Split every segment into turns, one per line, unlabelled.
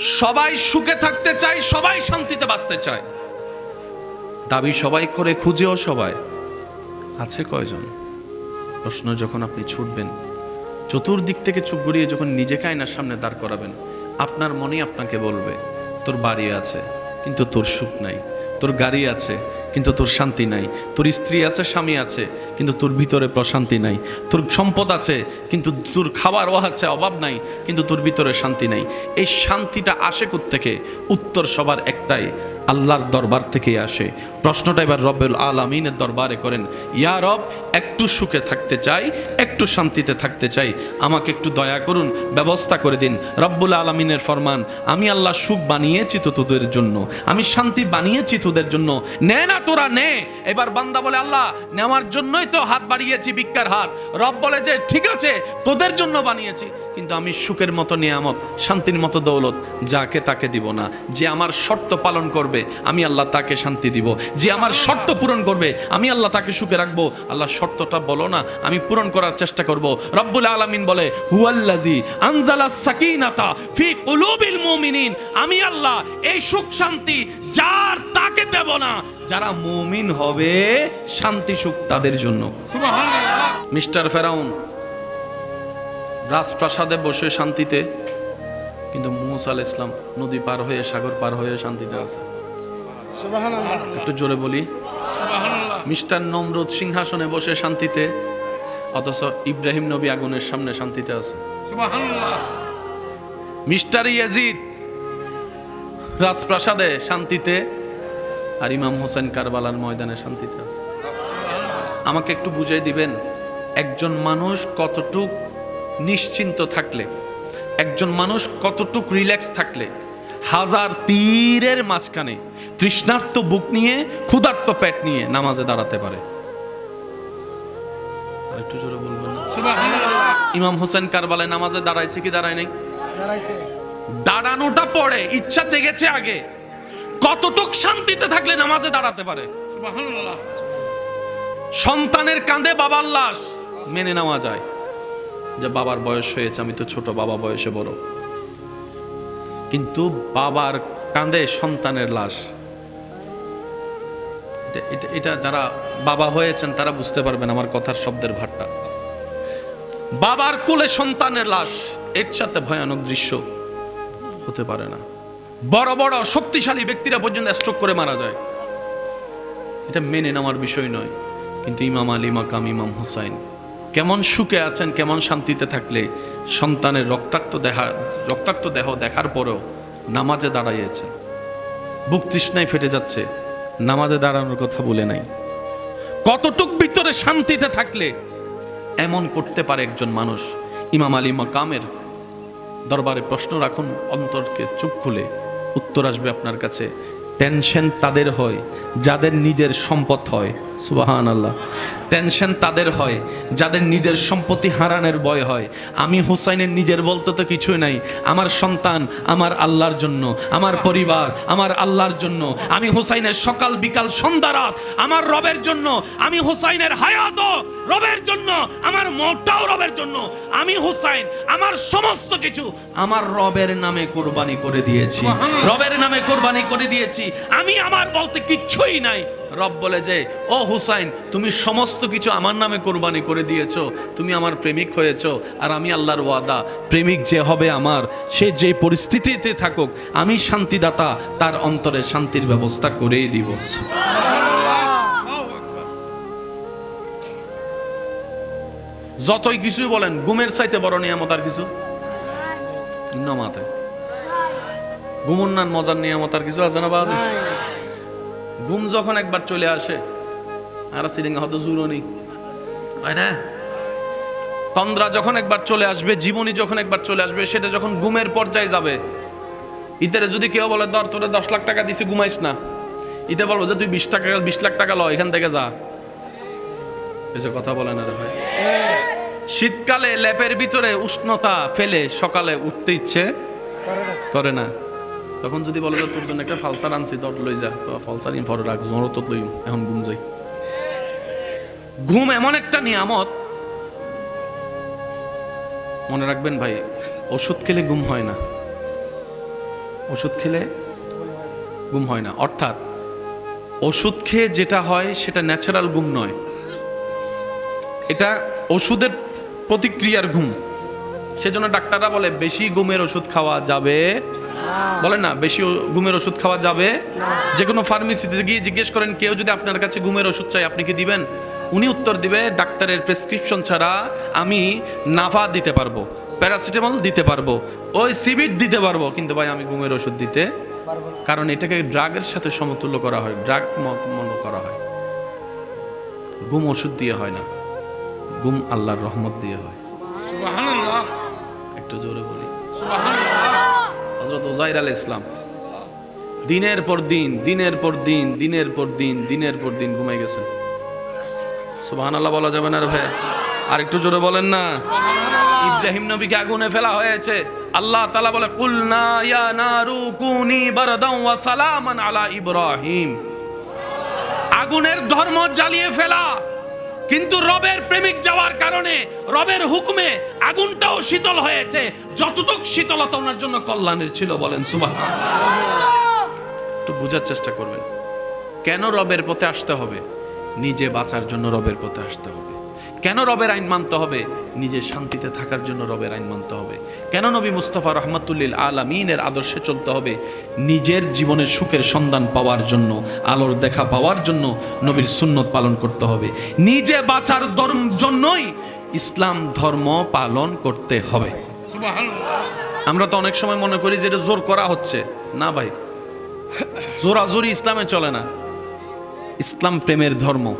সবাই সুখে থাকতে চায়, সবাই শান্তিতে বাঁচতে চায়। দাবি সবাই করে, খুঁজেও সবাই। আছে কয়জন? প্রশ্ন যখন আপনি ছুটবেন, চতুর্দিক থেকে চুপ গড়িয়ে যখন নিজেকে আয়নার সামনে দাঁড় করাবেন, আপনার মনেই আপনাকে বলবে, তোর বাড়ি আছে, কিন্তু তোর সুখ নাই। তোর গাড়ি আছে, কিন্তু তোর শান্তি নাই। তোর স্ত্রী আছে, স্বামী আছে, কিন্তু তোর ভিতরে প্রশান্তি নাই। তোর সম্পদ আছে, কিন্তু তোর খাবারও আছে, অভাব নাই, কিন্তু তোর ভিতরে শান্তি নাই। এই শান্তিটা আসে থেকে উত্তর সবার একটাই আল্লাহর দরবার থেকেই আসে। প্রশ্নটা এবার রব্বুল আলামিনের দরবারে করেন, ইয়া রব, একটু সুখে থাকতে চাই, একটু শান্তিতে থাকতে চাই, আমাকে একটু দয়া করুন, ব্যবস্থা করে দিন। রব্বুল আলামিনের ফরমান, আমি আল্লাহ সুখ বানিয়েছি তো তোদের জন্য, আমি শান্তি বানিয়েছি তোদের জন্য, নে না তোরা নে। এবার বান্দা বলে, আল্লাহ, নেওয়ার জন্যই তো হাত বাড়িয়েছি, ভিক্ষার হাত। রব বলে যে, ঠিক আছে, তোদের জন্য বানিয়েছি। কিন্তু আমি সুখের মতো নিয়ামত শান্তির মতো দৌলত যাকে তাকে দিব না। যে আমার শর্ত পালন করবে আমি আল্লাহ তাকে শান্তি দিব। যে আমার শর্ত পূরণ করবে আমি আল্লাহ তাকে সুখে রাখব। আল্লাহ শর্তটা বলো না আমি পূরণ করার চেষ্টা করব। রব্বুল আলামিন বলে হুয়াল্লাজি আনজালা সাকিনাতা ফি কুলুবিল মুমিনিন। আমি আল্লাহ এই সুখ শান্তি যার তাকে দেব না। যারা মুমিন হবে শান্তি সুখ তাদের জন্য। মিস্টার ফেরাউন রাজপ্রাসাদে বসে শান্তিতে কিন্তু মুসা আল ইসলাম নদী পার হয়ে সাগর পার হয়ে শান্তিতে আছে। একটু জোরে বলি। মিস্টার নমরুদ সিংহাসনে বসে শান্তিতে অথচ ইব্রাহিম নবী আগুনের সামনে শান্তিতে আছে। মিস্টার ইয়াজিদ রাজপ্রাসাদে শান্তিতে আর ইমাম হোসেন কারবালার ময়দানে শান্তিতে আছে। আমাকে একটু বুঝাই দিবেন একজন মানুষ কতটুক নিশ্চিন্ত থাকলে একজন মানুষ কতটুক রিল্যাক্স থাকলে হাজার তীরের মাঝখানে তৃষ্ণার্ত বুক নিয়ে ক্ষুধার্ত পেট নিয়ে নামাজে দাঁড়াতে পারে। আরেকটু জোরে বলবেন ইমাম হোসেন কারবালায় নামাজে দাঁড়াইছে কি দাঁড়ায় নাই? দাঁড়ানোটা পড়ে ইচ্ছা জেগেছে আগে। কতটুক শান্তিতে থাকলে নামাজে দাঁড়াতে পারে? সন্তানের কাঁধে বাবার লাশ মেনে নেওয়া যায়। যে বাবার বয়স হয়েছে, আমি তো ছোট, বাবা বয়সে বড়। কিন্তু বাবার কাঁধে সন্তানের লাশ। এটা- যারা বাবা হয়েছেন, তারা বুঝতে পারবেন আমার কথার শব্দের ভাটটা। বাবার কোলে সন্তানের লাশ, এর সাথে ভয়ানক দৃশ্য হতে পারে না। বড় বড়, শক্তিশালী ব্যক্তিরা পর্যন্ত স্ট্রোক করে মারা যায়। এটা মেনে নেওয়ার বিষয় নয়, কিন্তু ইমাম আলী মাকাম, ইমাম হুসাইন। কেমন সুখে আছেন, কেমন শান্তিতে থাকলে সন্তানের রক্তাক্ত দেহা, রক্তাক্ত দেহ দেখার পরেও নামাজে দাঁড়াইয়েছে। বুক তৃষ্ণায় ফেটে যাচ্ছে, নামাজে দাঁড়ানোর কথা বলে নাই। কতটুক ভিতরে শান্তিতে থাকলে এমন করতে পারে একজন মানুষ? ইমাম আলী মাকামের দরবারে প্রশ্ন রাখুন, অন্তরকে চুপ খুলে উত্তর আসবে আপনার কাছে। টেনশন তাদের হয়, যাদের নিজের সম্পদ হয়। সুবাহান আল্লাহ টেনশন তাদের হয় যাদের নিজের সম্পত্তি হারানোর ভয় হয়। আমি হুসাইনের নিজের বলতে তো কিছুই নাই। আমার সন্তান আমার আল্লাহর জন্য আমার পরিবার আমার আল্লাহর জন্য। আমি হুসাইনের সকাল বিকাল সন্ধ্যা রাত আমার রবের জন্য। আমি হুসাইনের হায়াত রবের জন্য আমার মনটাও রবের জন্য। আমি হুসাইন আমার সমস্ত কিছু আমার রবের নামে কোরবানি করে দিয়েছি। রবের নামে কোরবানি করে দিয়েছি। আমি আমার বলতে কিচ্ছুই নাই। রব বলে যে ও হুসাইন তুমি সমস্ত কিছু আমার নামে কোরবানি করে দিয়েছ। তুমি আমার প্রেমিক হয়েছো আর আমি আল্লাহর ওয়াদা। প্রেমিক যে হবে আমার সে যে পরিস্থিতিতে থাকুক আমি শান্তিদাতা তার অন্তরে শান্তির ব্যবস্থা করেই দিব। যতই কিছুই বলেন গুমের চাইতে বড় নিয়ামত আর কিছু? নমাতে ঘুমুন নান মজার নিয়ামত আর কিছু আছে না বাজে ঘুম যখন একবার চলে আসে আর সিরিঙ্গা হয়তো জুড়ো নেই। হয় না? তন্দ্রা যখন একবার চলে আসবে জীবনী যখন একবার চলে আসবে সেটা যখন ঘুমের পর্যায়ে যাবে ইতারে যদি কেউ বলে ধর তোরে দশ লাখ টাকা দিছি ঘুমাইস না। ইতে বলব যে তুই বিশ টাকা বিশ লাখ টাকা ল এখান থেকে যা। এই যে কথা বলে না রে ভাই। শীতকালে ল্যাপের ভিতরে উষ্ণতা ফেলে সকালে উঠতে ইচ্ছে
করে না।
করে না। তখন যদি বলে তোর জন্য একটা ফালসার আনছি, তোর লই যা। তো ফালসার ইন ফটো রাখ জোর তো লই এখন ঘুম যাই। ঘুম এমন একটা নিয়ামত। মনে রাখবেন ভাই, ওষুধ খেলে ঘুম হয় না। ওষুধ খেলে ঘুম হয় না। অর্থাৎ, ওষুধ খেয়ে যেটা হয়, সেটা ন্যাচারাল ঘুম নয়। এটা ওষুধের প্রতিক্রিয়ার ঘুম। সেজন্য ডাক্তাররা বলে, বেশি ঘুমের ওষুধ খাওয়া যাবে বলে না বেশি ঘুমের ওষুধ খাওয়া যাবে? যে কোনো ফার্মেসিতে গিয়ে জিজ্ঞেস করেন কেউ যদি আপনার কাছে ঘুমের ওষুধ চাই আপনি কি দিবেন? উনি উত্তর দিবে ডাক্তারের প্রেসক্রিপশন ছাড়া আমি নাভা দিতে পারব প্যারাসিটামল দিতে পারব ওই সিবিট দিতে পারব। কিন্তু ভাই আমি ঘুমের ওষুধ দিতে কারণ এটাকে ড্রাগের সাথে সমতুল্য করা হয় ড্রাগ মনে করা হয়। ঘুম ওষুধ দিয়ে হয় না ঘুম আল্লাহর রহমত দিয়ে হয়। একটু জোরে বলি।
সুবহানাল্লাহ।
হজরত ওজাইর আল ইসলাম দিনের পর দিন দিনের পর দিন দিনের পর দিন দিনের পর দিন ঘুমাই গেছেন। সুবহান আল্লাহ বলা যাবে না ভাই। আর একটু জোরে বলেন না। ইব্রাহিম নবীকে আগুনে ফেলা হয়েছে। আল্লাহ তালা বলে কুলনা ইয়া নারু কুনি বারদাও ওয়া সালামান আলা ইব্রাহিম। আগুনের ধর্ম জ্বালিয়ে ফেলা। কিন্তু রবের প্রেমিক যাওয়ার কারণে, রবের হুকুমে আগুনটাও শীতল হয়েছে। যতটুক শীতলতা ওনার জন্য কল্যাণের ছিল বলেন সুবাহ একটু বোঝার চেষ্টা করবেন। কেন রবের পথে আসতে হবে? নিজে বাঁচার জন্য রবের পথে আসতে হবে। কেন রবের আইন মানতে হবে? নিজের শান্তিতে থাকার জন্য রবের আইন মানতে হবে। কেন নবী মুস্তফা রহমতুল্লিল আলামিনের আদর্শে চলতে হবে? নিজের জীবনের সুখের সন্ধান পাওয়ার জন্য আলোর দেখা পাওয়ার জন্য নবীর সুন্নত পালন করতে হবে। নিজে বাঁচার ধর্ম জন্যই ইসলাম ধর্ম পালন করতে হবে। আমরা তো অনেক সময় মনে করি যে এটা জোর করা হচ্ছে। না ভাই জোরাজোরি ইসলামে চলে না। ইসলাম প্রেমের ধর্ম।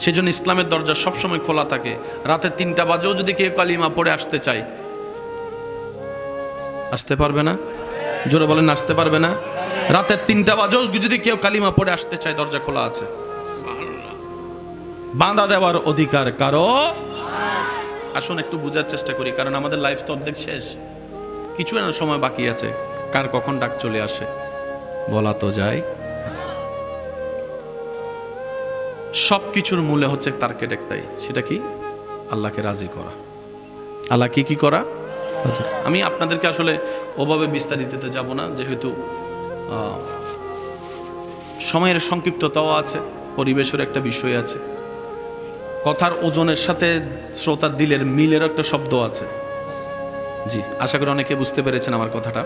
সেজন্য ইসলামের দরজা সবসময় খোলা থাকে। রাতে তিনটা বাজেও যদি কেউ কালিমা পড়ে আসতে চায়। আসতে পারবে না? জোরে বলেন, আসতে পারবে না? রাতের তিনটা বাজেও যদি কেউ কালিমা পড়ে আসতে চায়, দরজা খোলা আছে। বাঁধা দেওয়ার অধিকার কারও? আসুন, একটু বোঝার চেষ্টা করি, কারণ আমাদের লাইফ তো অর্ধেক শেষ। কিছু না সময় বাকি আছে। কার কখন ডাক চলে আসে? বলা তো যায়। সব কিছুর মূলে হচ্ছে টার্গেট একটাই সেটা কি? আল্লাহকে রাজি করা। আল্লাহ কি কি করা? আমি আপনাদেরকে আসলে ওভাবে বিস্তারিততে যাব না, যেহেতু সময়ের সংক্ষিপ্ততাও আছে, পরিবেশের একটা বিষয় আছে। কথার ওজনের সাথে শ্রোতার দিলের মিলের একটা শব্দ আছে। জি, আশা করি অনেকে বুঝতে পেরেছেন আমার কথাটা।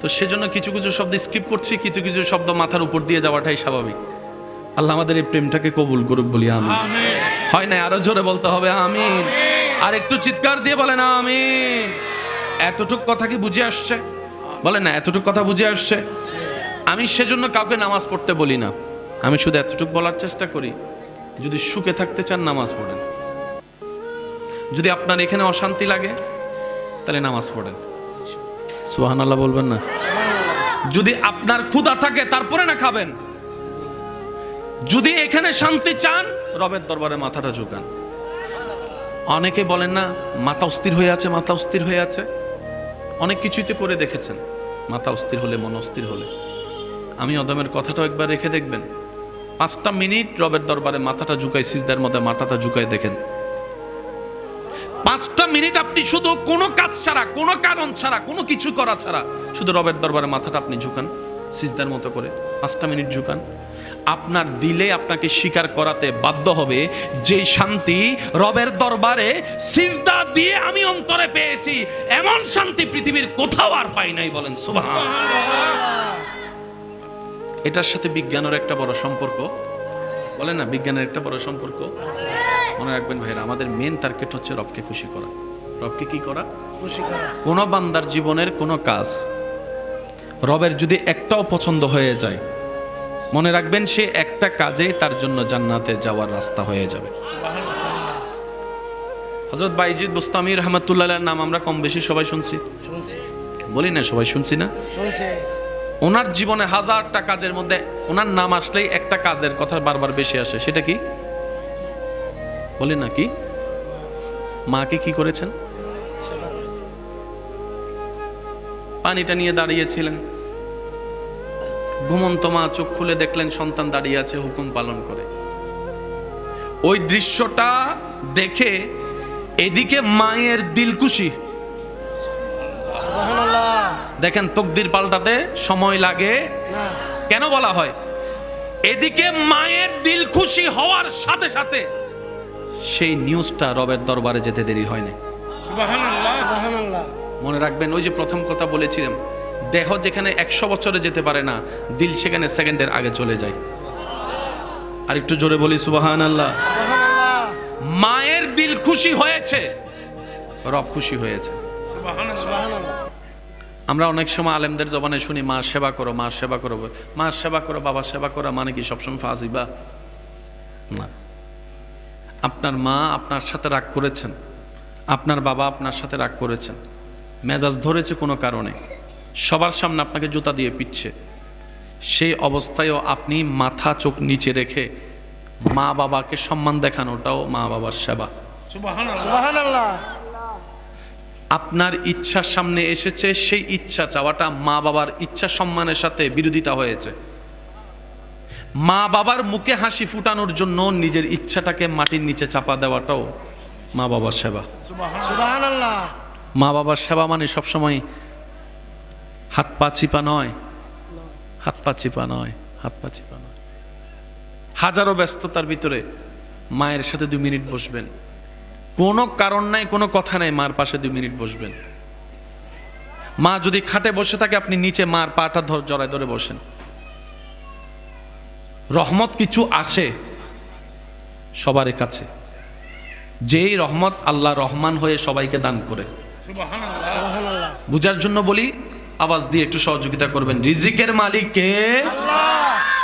তো সেজন্য কিছু কিছু শব্দ স্কিপ করছি, কিছু কিছু শব্দ মাথার উপর দিয়ে যাওয়াটাই স্বাভাবিক। আল্লাহ আমাদের এই প্রেমটাকে কবুল করুক বলি আমি হয় না আরও জোরে বলতে হবে আমিন। আর একটু চিৎকার দিয়ে বলে না আমিন। এতটুক কথা কি বুঝে আসছে? বলেন না এতটুক কথা বুঝে আসছে? আমি সেজন্য কাউকে নামাজ পড়তে বলি না। আমি শুধু এতটুক বলার চেষ্টা করি যদি সুখে থাকতে চান নামাজ পড়েন। যদি আপনার এখানে অশান্তি লাগে তাহলে নামাজ পড়েন। সুহান আল্লাহ বলবেন না? যদি আপনার ক্ষুধা থাকে তারপরে না খাবেন। যদি এখানে শান্তি চান, রবের দরবারে মাথাটা ঝুকান। অনেকে বলেন না, মাথা অস্থির হয়ে আছে, মাথা অস্থির হয়ে আছে। অনেক কিছুই তো করে দেখেছেন, মাথা অস্থির হলে, মন অস্থির হলে। আমি অদমের কথাটাও একবার রেখে দেখবেন। পাঁচটা মিনিট রবের দরবারে মাথাটা ঝুকাই, সিজদার মধ্যে মাথাটা ঝুকাই দেখেন। পাঁচটা মিনিট আপনি শুধু কোনো কাজ ছাড়া, কোনো কারণ ছাড়া, কোনো কিছু করা ছাড়া, শুধু রবের দরবারে মাথাটা আপনি ঝুকান, সিজদার মতো করে। পাঁচটা মিনিট ঝুকান। আপনার দিলে আপনাকে স্বীকার করাতে বাধ্য হবে। যে শান্তি রবের দরবারে সিজদা দিয়ে আমি অন্তরে পেয়েছি এমন শান্তি পৃথিবীর কোথাও আর পাই নাই বলেন সুবাহ এটার সাথে বিজ্ঞানের একটা বড় সম্পর্ক। বলেন না বিজ্ঞানের একটা বড় সম্পর্ক? মনে রাখবেন ভাইরা আমাদের মেন টার্গেট হচ্ছে রবকে খুশি করা। রবকে কি করা?
খুশি করা।
কোনো বান্দার জীবনের কোনো কাজ রবের যদি একটাও পছন্দ হয়ে যায় মনে রাখবেন সে একটা কাজেই তার জন্য জান্নাতে যাওয়ার রাস্তা হয়ে যাবে। হজরত বাইজিদ বুস্তামি রহমতুল্লাহ নাম আমরা কম বেশি সবাই শুনছি। বলি না সবাই শুনছি না?
শুনছে।
ওনার জীবনে হাজারটা কাজের মধ্যে ওনার নাম আসলেই একটা কাজের কথা বারবার বেশি আসে। সেটা কি? বলি না কি? মাকে কি করেছেন? পানিটা নিয়ে দাঁড়িয়েছিলেন। ঘুমন্ত মা চোখ খুলে দেখলেন সন্তান দাঁড়িয়ে আছে হুকুম পালন করে। ওই দৃশ্যটা দেখে এদিকে মায়ের দিলকুশি।
সুবহানাল্লাহ।
দেখেন তকদির পাল্টাতে সময় লাগে। কেন বলা হয়? এদিকে মায়ের দিল খুশি হওয়ার সাথে সাথে সেই নিউজটা রবের দরবারে যেতে দেরি হয়নি।
সুবহানাল্লাহ।
সুবহানাল্লাহ।
মনে রাখবেন ওই যে প্রথম কথা বলেছিলাম দেহ যেখানে একশো বছরে যেতে পারে না দিল সেখানে সেকেন্ডের আগে চলে যায়। আর একটু জোরে বলি সুবাহান আল্লাহ মায়ের দিল খুশি হয়েছে রব খুশি হয়েছে। আমরা অনেক সময় আলেমদের জবানে শুনি মা সেবা করো মা সেবা করো মা সেবা করো বাবা সেবা করো মানে কি সবসময় ফাজিবা? না। আপনার মা আপনার সাথে রাগ করেছেন আপনার বাবা আপনার সাথে রাগ করেছেন মেজাজ ধরেছে কোনো কারণে। সবার সামনে আপনাকে জুতা দিয়ে পিটছে। সেই অবস্থায়ও আপনি মাথা চোখ নিচে রেখে মা বাবাকে সম্মান দেখানোটাও মা বাবার সেবা।
সুবহানাল্লাহ।
সুবহানাল্লাহ।
আপনার ইচ্ছার সামনে এসেছে সেই ইচ্ছা চাওয়াটা মা বাবার ইচ্ছা সম্মানের সাথে বিরোধিতা হয়েছে। মা বাবার মুখে হাসি ফুটানোর জন্য নিজের ইচ্ছাটাকে মাটির নিচে চাপা দেওয়াটাও মা বাবার সেবা। মা বাবার সেবা মানে সবসময় হাত পা চিপা নয়। হাত পা চিপা নয় হাত পা চিপা নয়। হাজারো ব্যস্ততার ভিতরে মায়ের সাথে দুই মিনিট বসবেন। কোনো কারণ নাই কোনো কথা নাই মার পাশে দুই মিনিট বসবেন। মা যদি খাটে বসে থাকে আপনি নিচে মার পাটা ধর জড়ায় ধরে বসেন। রহমত কিছু আসে সবার কাছে। যেই রহমত আল্লাহ রহমান হয়ে সবাইকে দান করে। বুঝার জন্য বলি আওয়াজ দিয়ে একটু সহযোগিতা করবেন। রিজিকের মালিক কে?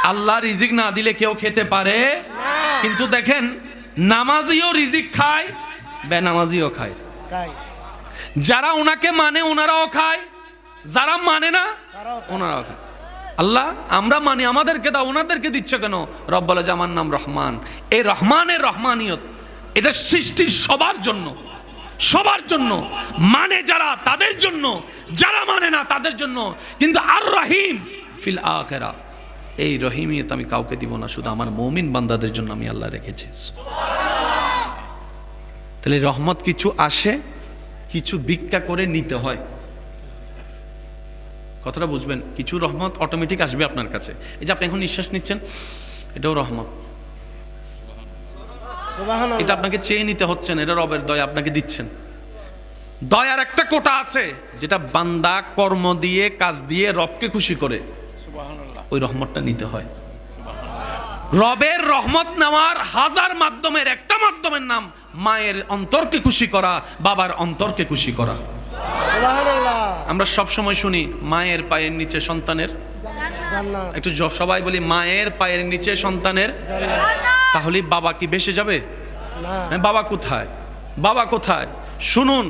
আল্লাহ। রিজিক না দিলে কেউ খেতে পারে? কিন্তু দেখেন নামাজিও রিজিক খায় বেনামাজিও খায়। যারা ওনাকে মানে ওনারাও খায়। যারা মানে না ওনারাও খায়। আল্লাহ আমরা মানি আমাদেরকে দাও ওনাদেরকে দিচ্ছে কেন? রব বলে যে আমার নাম রহমান। এই রহমানের রহমানিয়ত এটা সৃষ্টির সবার জন্য। সবার জন্য মানে যারা তাদের জন্য, যারা মানে না তাদের জন্য, কিন্তু আর রহিম ফিল আখেরা। এই রহিমিয়ত আমি কাউকে দিব না, শুধু আমার মৌমিন বান্দাদের জন্য আমি আল্লাহ রেখেছি। তাহলে রহমত কিছু আসে, কিছু ভিক্ষা করে নিতে হয়। কথাটা বুঝবেন, কিছু রহমত অটোমেটিক আসবে আপনার কাছে। এই যে আপনি এখন নিঃশ্বাস নিচ্ছেন, এটাও রহমত। এটা আপনাকে চেয়ে নিতে হচ্ছে না এটা রবের দয়া আপনাকে দিচ্ছেন। দয়ার একটা কোটা আছে যেটা বান্দা কর্ম দিয়ে কাজ দিয়ে রবকে খুশি করে। ওই রহমতটা নিতে হয়। রবের রহমত নেওয়ার হাজার মাধ্যমের একটা মাধ্যমের নাম মায়ের অন্তরকে খুশি করা বাবার অন্তরকে খুশি করা। আমরা সব সময় শুনি মায়ের পায়ের নিচে সন্তানের একটু সবাই বলি মায়ের পায়ের নিচে সন্তানের তাহলে বাবা কি বেসে যাবে? হ্যাঁ, বাবা কোথায়? বাবা কোথায়? শুনুন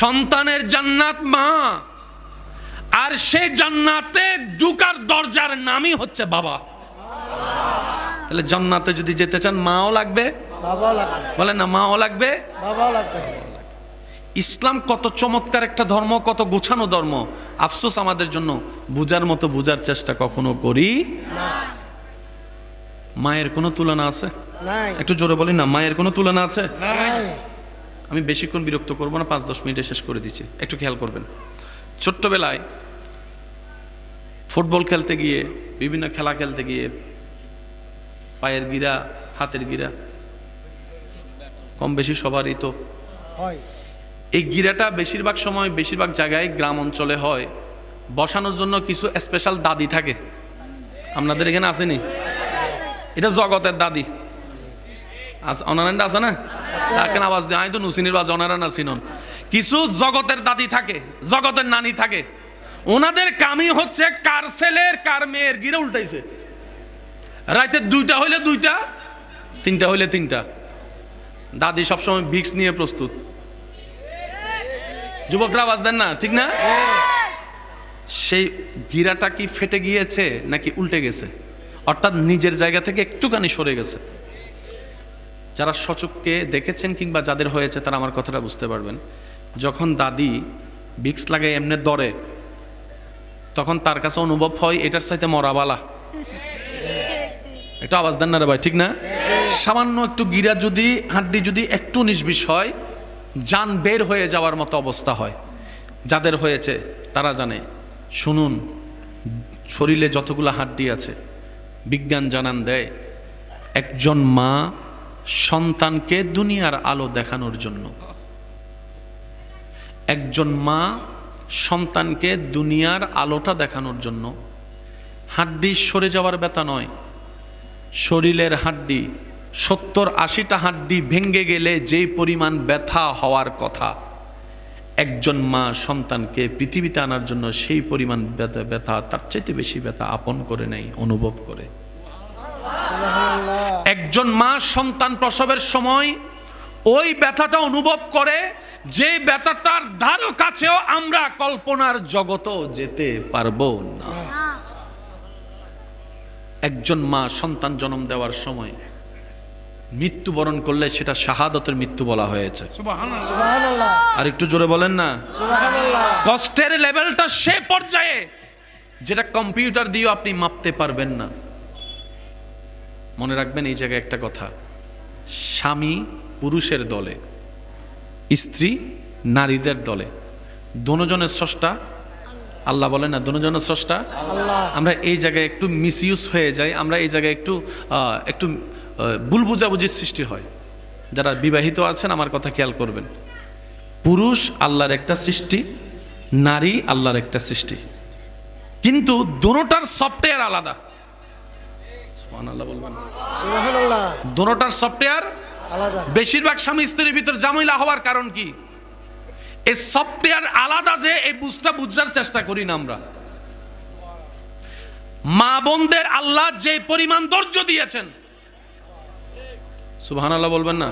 সন্তানের জান্নাত মা আর সে জান্নাতে ঢুকার দরজার নামই হচ্ছে বাবা। তাহলে জান্নাতে যদি যেতে চান মাও লাগবে?
বাবাও লাগবে।
বলেন না মাও লাগবে?
বাবাও লাগবে।
ইসলাম কত চমৎকার একটা ধর্ম কত গোছানো ধর্ম। আফসোস আমাদের জন্য বুঝার মতো বুঝার চেষ্টা কখনো করি মায়ের কোনো তুলনা আছে? একটু জোরে বলি না মায়ের কোনো তুলনা আছে? আমি বেশিক্ষণ বিরক্ত করব না পাঁচ দশ মিনিটে শেষ করে দিচ্ছি। একটু খেয়াল করবেন। ছোট্টবেলায় ফুটবল খেলতে গিয়ে বিভিন্ন খেলা খেলতে গিয়ে পায়ের গিরা হাতের গিরা কম বেশি সবারই তো
হয়।
এই গিরাটা বেশিরভাগ সময় বেশিরভাগ জায়গায় গ্রাম অঞ্চলে হয়। বসানোর জন্য কিছু স্পেশাল দাদি থাকে। আপনাদের এখানে আসেনি? এটা জগতের দাদি। অনারায়ণ আছে না? তাকে আওয়াজ দিয়ে। আমি তো নুসিনির বাজ অনারায়ণ আসিনন কিছু জগতের দাদি থাকে, জগতের নানি থাকে। ওনাদের কামি হচ্ছে কার ছেলের, কার মেয়ের। গিরে উল্টাইছে। রাইতে দুইটা হইলে দুইটা, তিনটা হইলে তিনটা। দাদি সবসময় ভিক্স নিয়ে প্রস্তুত। যুবকরা আওয়াজ দেন না, ঠিক না? সেই গিরাটা কি ফেটে গিয়েছে নাকি উল্টে গেছে? অর্থাৎ নিজের জায়গা থেকে একটুখানি সরে গেছে। যারা সচককে দেখেছেন কিংবা যাদের হয়েছে তারা আমার কথাটা বুঝতে পারবেন। যখন দাদি বিক্স লাগে এমনি দরে, তখন তার কাছে অনুভব হয় এটার সাথে মরাবালা। একটু আওয়াজ দেন না রে ভাই, ঠিক না? সামান্য একটু গিরা যদি, হাড্ডি যদি একটু নিষ্বিষ হয় যান বের হয়ে যাওয়ার মতো অবস্থা হয়। যাদের হয়েছে, তারা জানে। শুনুন, শরীরে যতগুলো হাড্ডি আছে, বিজ্ঞান জানান দেয়, একজন মা সন্তানকে দুনিয়ার আলো দেখানোর জন্য। একজন মা সন্তানকে দুনিয়ার আলোটা দেখানোর জন্য। হাড্ডি সরে যাওয়ার ব্যথা নয়। শরীরের হাড্ডি সত্তর আশিটা হাড্ডি ভেঙে গেলে যেই পরিমাণ ব্যথা হওয়ার কথা একজন মা সন্তানকে পৃথিবীতে আনার জন্য সেই পরিমাণ ব্যথা ব্যথা তার চাইতে বেশি ব্যথা আপন করে নেই অনুভব করে। একজন মা সন্তান প্রসবের সময় ওই ব্যথাটা অনুভব করে যে ব্যথাটার ধারো কাছেও আমরা কল্পনার জগতও যেতে পারব না। একজন মা সন্তান জন্ম দেওয়ার সময় মৃত্যুবরণ করলে সেটা শাহাদতের মৃত্যু বলা হয়েছে।
সুবহানাল্লাহ।
সুবহানাল্লাহ।
আর একটু জোরে বলেন না? কষ্টের লেভেলটা সে পর্যায়ে যেটা কম্পিউটার দিয়েও আপনি মাপতে পারবেন না। মনে রাখবেন এই জায়গায় একটা কথা স্বামী পুরুষের দলে স্ত্রী নারীদের দলে দোনোজনের স্রষ্টা আল্লাহ বলেন না দোনোজনের স্রষ্টা? আমরা এই জায়গায় একটু মিসইউজ হয়ে যাই আমরা এই জায়গায় একটু আহ, একটু ভুল বুঝাবুঝির সৃষ্টি হয়। যারা বিবাহিত আছেন আমার কথা খেয়াল করবেন। পুরুষ আল্লাহর একটা সৃষ্টি নারী আল্লাহর একটা সৃষ্টি। কিন্তু দোনোটার সফটওয়্যার আলাদা। দোনোটার সফটওয়্যার
আলাদা।
বেশিরভাগ স্বামী স্ত্রীর ভিতর জামিলা হওয়ার কারণ কি? এই সফটওয়্যার আলাদা যে এই বুঝটা বুঝার চেষ্টা করি না আমরা। মা বোনদের আল্লাহ যে পরিমাণ ধৈর্য দিয়েছেন সুবাহান আল্লাহ বলবেন না?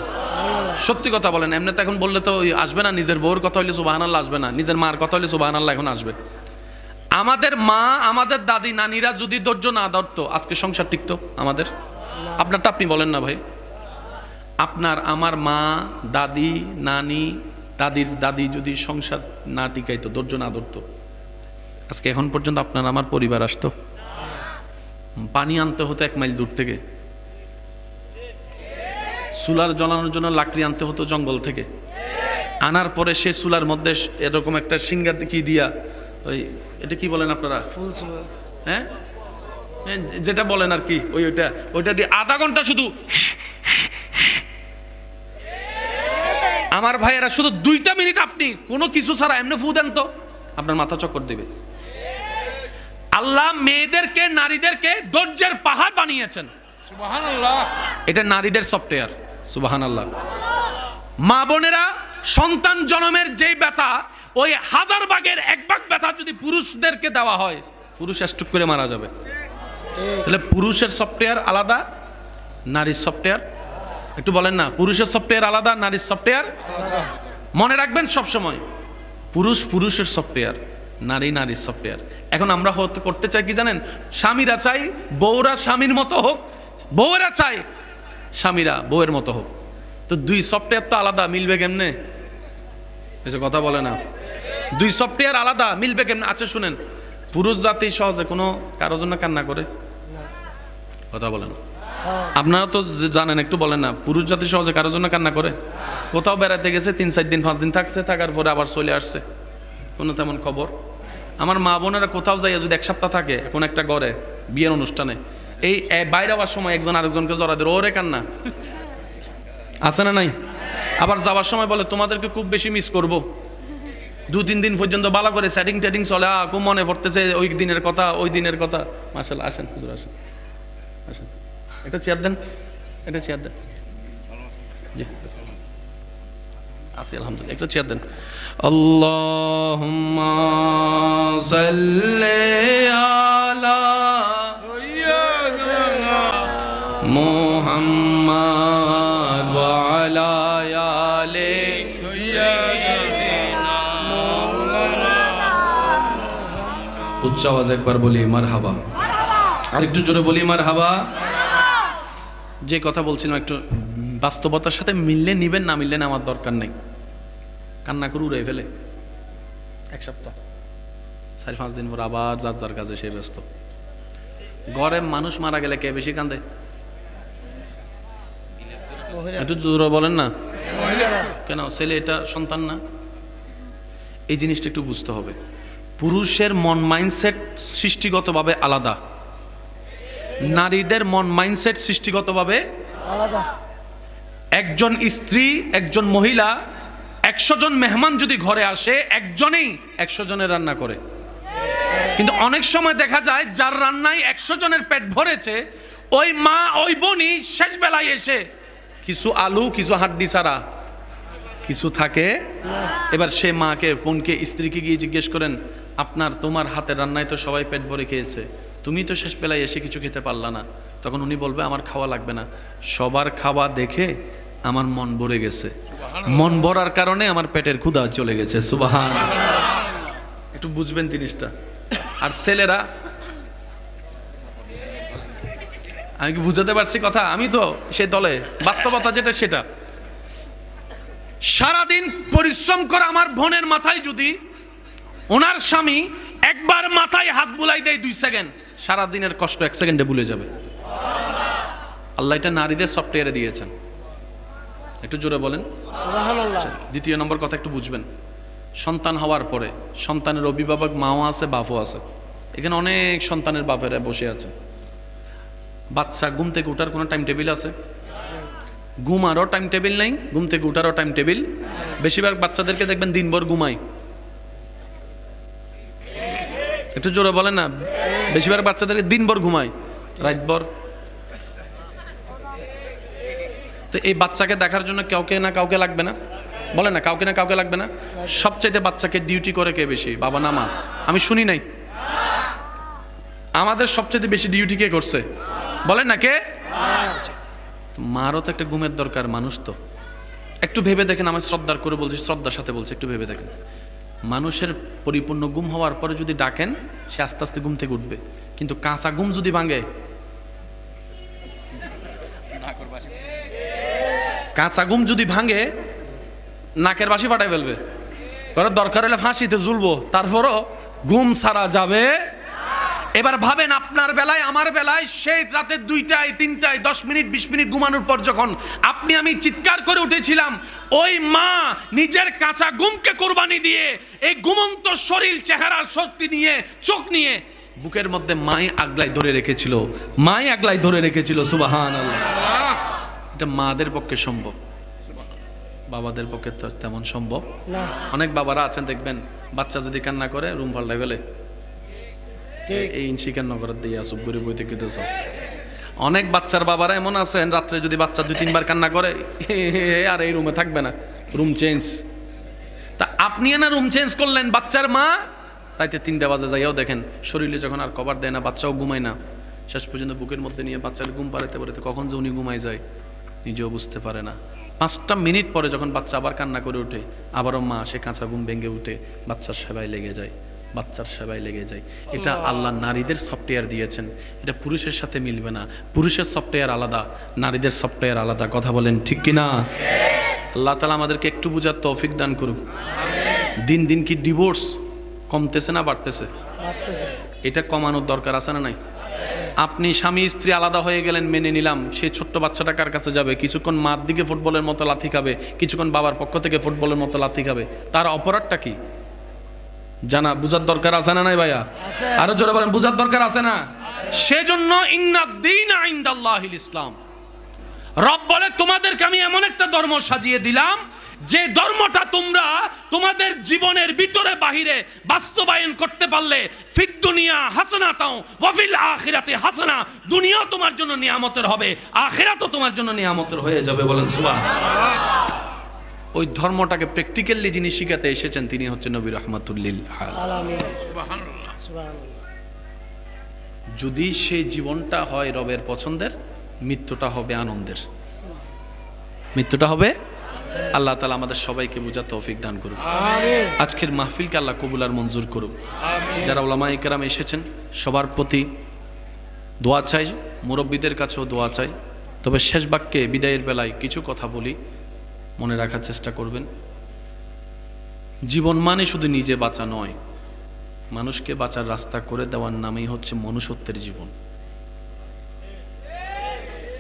সত্যি কথা বলেন, এমনি তো এখন বললে তো আসবে না, নিজের বউর কথা হইলে সুবাহান আল্লাহ আসবে না, নিজের মার কথা হইলে সুবাহান আল্লাহ এখন আসবে। আমাদের মা, আমাদের দাদি, নানিরা যদি ধৈর্য না ধরতো, আজকে সংসার টিকতো আমাদের। আপনারটা আপনি বলেন না ভাই। আপনার আমার মা, দাদি, নানি, দাদির দাদি যদি সংসার না টিকাইতো, ধৈর্য না ধরতো, আজকে এখন পর্যন্ত আপনার আমার পরিবার আসতো। পানি আনতে হতো এক মাইল দূর থেকে। চুলার জ্বলানোর জন্য লাকড়ি আনতে হতো জঙ্গল থেকে। আনার পরে সে চুলার মধ্যে এরকম একটা সিঙ্গাতে কি দিয়া ওই এটা কি বলেন আপনারা? হ্যাঁ? হ্যাঁ, যেটা বলেন আর কি ওই ওইটা। ওইটা দিয়ে আধা ঘণ্টা শুধু আমার ভাইয়েরা শুধু দুইটা মিনিট আপনি কোনো কিছু ছাড়া এমনি ফু দেন তো। আপনার মাথা চক্কর দেবে। আল্লাহ মেয়েদেরকে নারীদেরকে ধৈর্যের পাহাড় বানিয়েছেন। এটা নারীদের সফটওয়্যার। আল্লাহ মা বোনেরা, সন্তান জন্মের যেই ব্যথা, ওই হাজার ভাগের এক ভাগ ব্যথা যদি পুরুষদেরকে দেওয়া হয়, পুরুষ স্ট্রোক করে মারা যাবে। তাহলে পুরুষের সফটওয়্যার আলাদা, নারীর সফটওয়্যার? একটু বলেন না, পুরুষের সফটওয়্যার আলাদা, নারীর সফটওয়্যার? মনে রাখবেন সব সময় পুরুষ পুরুষের সফটওয়্যার, নারী নারীর সফটওয়্যার। এখন আমরা করতে চাই কি জানেন? স্বামীরা চাই, বউরা স্বামীর মতো হোক বউয়েরা চায় স্বামীরা বউয়ের মতো হোক। তো দুই সফটওয়্যার তো আলাদা, মিলবে কেমনে? এসে কথা বলে না। দুই সফটওয়্যার আলাদা, মিলবে কেমনে? আছে শুনেন, পুরুষ জাতি সহজে কোনো কারোর জন্য কান্না করে? কথা বলেন আপনারা তো জানেন, একটু বলেন না, পুরুষ জাতি সহজে কারোর জন্য কান্না করে? কোথাও বেড়াতে গেছে, তিন, চার দিন, পাঁচ দিন থাকছে, থাকার পরে আবার চলে আসছে। কোনো তেমন খবর? আমার মা বোনেরা কোথাও যাইয়া যদি এক সপ্তাহ থাকে, কোন একটা ঘরে, বিয়ের অনুষ্ঠানে এই বাইরে হওয়ার সময় একজন আরেকজনকে জড়া দিল ওরে কান্না। আছে না নাই? আবার যাওয়ার সময় বলে তোমাদেরকে খুব বেশি মিস করব। দু তিন দিন পর্যন্ত ভালো করে সেটিং টেটিং চলে আ, খুব মনে পড়তেছে ওই দিনের কথা ওই দিনের কথা। মাসাল আসেন হুজুর আসেন। আসেন। একটা চেয়ার দেন একটা চেয়ার দেন। আছি আলহামদুলিল্লাহ একটা চেয়ার দেন। আল্লাহুম্মা সাল্লি আলা মুহাম্মাদ উচ্চ আওয়াজ একবার বলি মারহাবা। আর একটু জোরে বলি মারহাবা। যে কথা বলছিলাম একটু বাস্তবতার সাথে মিললে নিবেন, না মিললে আমার দরকার নেই। কান্না করে উড়ে ফেলে। এক সপ্তাহ। চার পাঁচ দিন পর আবার যার যার কাজে সে ব্যস্ত। ঘরে মানুষ মারা গেলে কে বেশি কান্দে? একটু জোরে বলেন না। কেন? ছেলে এটা সন্তান না? এই জিনিসটা একটু বুঝতে হবে। পুরুষের মন মাইন্ডসেট সৃষ্টিগতভাবে আলাদা। নারীদের মন মাইন্ডসেট সৃষ্টিগতভাবে
আলাদা।
একজন স্ত্রী একজন মহিলা একশো জন মেহমান যদি ঘরে আসে একজনেই একশো জনের রান্না করে। কিন্তু অনেক সময় দেখা যায় যার রান্নায় একশো জনের পেট ভরেছে ওই মা ওই বোনই শেষ বেলায় এসে কিছু আলু কিছু হাড্ডি ছাড়া। কিছু থাকে? এবার সে মাকে বোনকে স্ত্রীকে গিয়ে জিজ্ঞেস করেন আপনার তোমার হাতের রান্নায় তো সবাই পেট ভরে খেয়েছে। তুমি তো শেষ বেলায় এসে কিছু খেতে পারলা না। তখন উনি বলবে আমার খাওয়া লাগবে না। সবার খাওয়া দেখে আমার মন ভরে গেছে। মন ভরার কারণে আমার পেটের ক্ষুধা চলে গেছে। সুবাহান একটু বুঝবেন জিনিসটা। আর ছেলেরা আমি কি বুঝাতে পারছি কথা? আমি তো সে দলে। বাস্তবতা যেটা সেটা। সারাদিন পরিশ্রম করে আমার বোনের মাথায় যদি ওনার স্বামী একবার মাথায় হাত বুলাই দেয় দুই সেকেন্ড সারা দিনের কষ্ট এক সেকেন্ডে ভুলে যাবে। আল্লাহ এটা নারীদের সফটওয়্যারে দিয়েছেন। একটু জোরে বলেন। দ্বিতীয় নম্বর কথা একটু বুঝবেন। সন্তান হওয়ার পরে সন্তানের অভিভাবক মাও আছে বাপও আছে। এখানে অনেক সন্তানের বাপেরা বসে আছে। বাচ্চা ঘুম থেকে ওঠার কোনো টাইম টেবিল আছে? ঘুমারও টাইম টেবিল নেই, ঘুম থেকে উঠারও টাইম টেবিল বেশিরভাগ বাচ্চাদেরকে দেখবেন দিনভর ঘুমায়। একটু জোরে বলেন না, বেশিরভাগ বাচ্চাদেরকে দিনভর ঘুমায়, রাতভর। তো এই বাচ্চাকে দেখার জন্য কাউকে না কাউকে লাগবে না? বলে না, কাউকে না কাউকে লাগবে না? সবচাইতে বাচ্চাকে ডিউটি করে কে বেশি, বাবা না মা? আমি শুনি নাই। আমাদের সবচেয়ে বেশি ডিউটি কে করছে? বলেন না কে? মারও তো একটা ঘুমের দরকার, মানুষ তো। একটু ভেবে দেখেন আমি শ্রদ্ধার করে বলছি, শ্রদ্ধার সাথে বলছি, একটু ভেবে দেখেন। মানুষের পরিপূর্ণ গুম হওয়ার পরে যদি ডাকেন, সে আস্তে আস্তে ঘুম থেকে উঠবে। কিন্তু কাঁচা গুম যদি ভাঙে, কাঁচা গুম যদি ভাঙে, নাকের বাসি ফাটাই ফেলবে। দরকার হলে ফাঁসিতে ঝুলবো, তারপরও গুম ছাড়া যাবে এবার ভাবেন আপনার বেলায় আমার বেলায় সেই রাতে দুইটায় তিনটায় দশ মিনিট বিশ মিনিট ঘুমানোর পর যখন আপনি আমি চিৎকার করে উঠেছিলাম ওই মা নিজের কাঁচা গুমকে কোরবানি দিয়ে এই ঘুমন্ত শরীর চেহারার শক্তি নিয়ে চোখ নিয়ে বুকের মধ্যে মাই আগলাই ধরে রেখেছিল মাই আগলাই ধরে রেখেছিল সুবাহান এটা মাদের পক্ষে সম্ভব। বাবাদের পক্ষে তো তেমন সম্ভব। অনেক বাবারা আছেন দেখবেন বাচ্চা যদি কান্না করে রুম পাল্টাই ফেলে। এই ইঞ্চি কান্না করার দিয়ে আসুক করে বই থেকে সব। অনেক বাচ্চার বাবারা এমন আছেন, রাত্রে যদি বাচ্চা দুই, তিনবার কান্না করে আর এই রুমে থাকবে না। রুম চেঞ্জ তা আপনি না রুম চেঞ্জ করলেন, বাচ্চার মা? রাইতে তিনটা বাজে, যাইয়াও দেখেন, শরীরে যখন আর কভার দেয় না, বাচ্চাও ঘুমায় না। শেষ পর্যন্ত বুকের মধ্যে নিয়ে বাচ্চার ঘুম পাড়াতে পারাতে কখন যে উনি ঘুমায় যায়, নিজেও বুঝতে পারে না। পাঁচটা মিনিট পরে যখন বাচ্চা আবার কান্না করে ওঠে আবারও মা, সে কাঁচা ঘুম ভেঙে উঠে, বাচ্চার সেবায় লেগে যায়। বাচ্চার সেবায় লেগে যায়। এটা আল্লাহ নারীদের সফটওয়্যার দিয়েছেন। এটা পুরুষের সাথে মিলবে না। পুরুষের সফটওয়্যার আলাদা, নারীদের সফটওয়্যার আলাদা। কথা বলেন ঠিক কি না আল্লাহ তালা আমাদেরকে একটু বুঝার তৌফিক দান করুক। দিন দিন কি ডিভোর্স কমতেছে না বাড়তেছে? এটা কমানোর দরকার আছে না নাই? আপনি স্বামী, স্ত্রী আলাদা হয়ে গেলেন, মেনে নিলাম। সেই ছোট্ট বাচ্চাটা কার কাছে যাবে? কিছুক্ষণ মার দিকে ফুটবলের মতো লাথি খাবে, কিছুক্ষণ বাবার পক্ষ থেকে ফুটবলের মতো লাথি খাবে। তার অপরাধটা কি? জানা বুঝার দরকার আছে না নাই ভাইয়া? আরও জোরে বলেন বুঝার দরকার আছে না? সেজন্য ইন্নাদ্দিন ইসলাম। রব বলে তোমাদেরকে আমি এমন একটা ধর্ম সাজিয়ে দিলাম যে ধর্মটা তোমরা তোমাদের জীবনের ভিতরে বাহিরে বাস্তবায়ন করতে পারলে ফিদ দুনিয়া হাসানা তাও ওয়াফিল আখিরাতে হাসানা দুনিয়া তোমার জন্য নিয়ামতের হবে আখিরাতও তোমার জন্য নিয়ামতের হয়ে যাবে। বলেন সুবহান। ওই ধর্মটাকে প্র্যাকটিক্যালি যিনি শিখাতে এসেছেন তিনি হচ্ছেন নবী রহমাতুল্লিল
আলামিন।
সুবহানাল্লাহ
সুবহানাল্লাহ।
যদি সেই জীবনটা হয় রবের পছন্দের মৃত্যুটা হবে আনন্দের। মৃত্যুটা হবে আল্লাহ তালা আমাদের সবাইকে বোঝার তৌফিক দান করুক। আজকের মাহফিলকে আল্লাহ কবুল আর মঞ্জুর করুক। যারা ওলামা ইকরাম এসেছেন সবার প্রতি দোয়া চাই মুরব্বীদের কাছেও দোয়া চাই। তবে শেষ বাক্যে বিদায়ের বেলায় কিছু কথা বলি। মনে রাখার চেষ্টা করবেন। জীবন মানে শুধু নিজে বাঁচা নয়। মানুষকে বাঁচার রাস্তা করে দেওয়ার নামেই হচ্ছে মনুষ্যত্বের জীবন।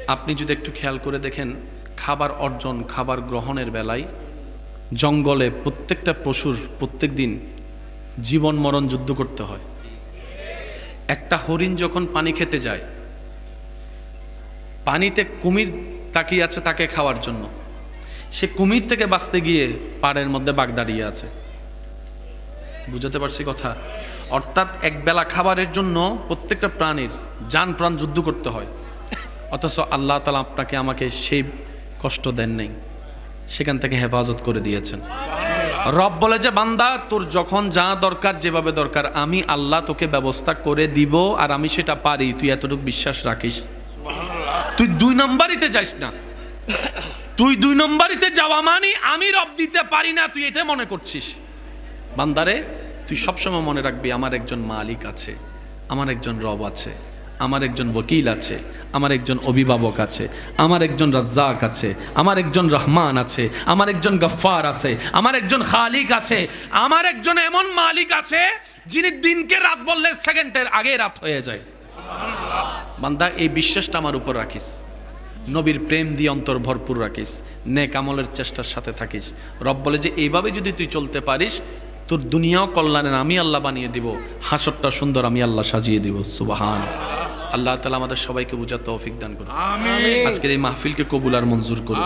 আপনি যদি একটু খেয়াল করে দেখেন, খাবার অর্জন, খাবার গ্রহণের বেলায় জঙ্গলে প্রত্যেকটা পশুর প্রত্যেক দিন জীবন মরণ যুদ্ধ করতে হয়। একটা হরিণ যখন পানি খেতে যায়, পানিতে কুমির তাকিয়ে আছে তাকে খাওয়ার জন্য। সে কুমির থেকে বাঁচতে গিয়ে পাড়ের মধ্যে বাঘ দাঁড়িয়ে আছে। বুঝাতে পারছি কথা? অর্থাৎ একবেলা খাবারের জন্য প্রত্যেকটা প্রাণীর যান প্রাণ যুদ্ধ করতে হয়। অথচ আল্লাহ তালা আপনাকে আমাকে সেই কষ্ট দেন নাই। সেখান থেকে হেফাজত করে দিয়েছেন। রব বলে যে, বান্দা, তোর যখন যা দরকার, যেভাবে দরকার, আমি আল্লাহ তোকে ব্যবস্থা করে দিব, আর আমি সেটা পারি। তুই এতটুকু বিশ্বাস রাখিস। তুই দুই নম্বরিতে যাইস না। তুই দুই নম্বরিতে যাওয়া মানে আমি রব দিতে পারি না, তুই এটা মনে করছিস। বান্দারে, তুই সবসময় মনে রাখবি, আমার একজন মালিক আছে, আমার একজন রব আছে, আমার একজন ওকিল আছে, আমার একজন অভিভাবক আছে, আমার একজন রাজ্জাক আছে, আমার একজন রহমান আছে, আমার একজন গফফার আছে, আমার একজন খালিক আছে, আমার একজন এমন মালিক আছে, যিনি দিনকে রাত বললে সেকেন্ডের আগে রাত হয়ে যায়। বান্দা, এই বিশ্বাসটা আমার উপর রাখিস। নবীর প্রেম দিয়ে অন্তর ভরপুর রাখিস নে কামলের চেষ্টার সাথে থাকিস। রব বলে যে এইভাবে যদি তুই চলতে পারিস তোর দুনিয়াও কল্যাণের আমি আল্লাহ বানিয়ে দিব হাসরটা সুন্দর আমি আল্লাহ সাজিয়ে দিব। সুবাহান। আল্লাহ তালা আমাদের সবাইকে বুঝার তৌফিক দান করুন। আজকের এই মাহফিলকে কবুল আর মঞ্জুর করুন।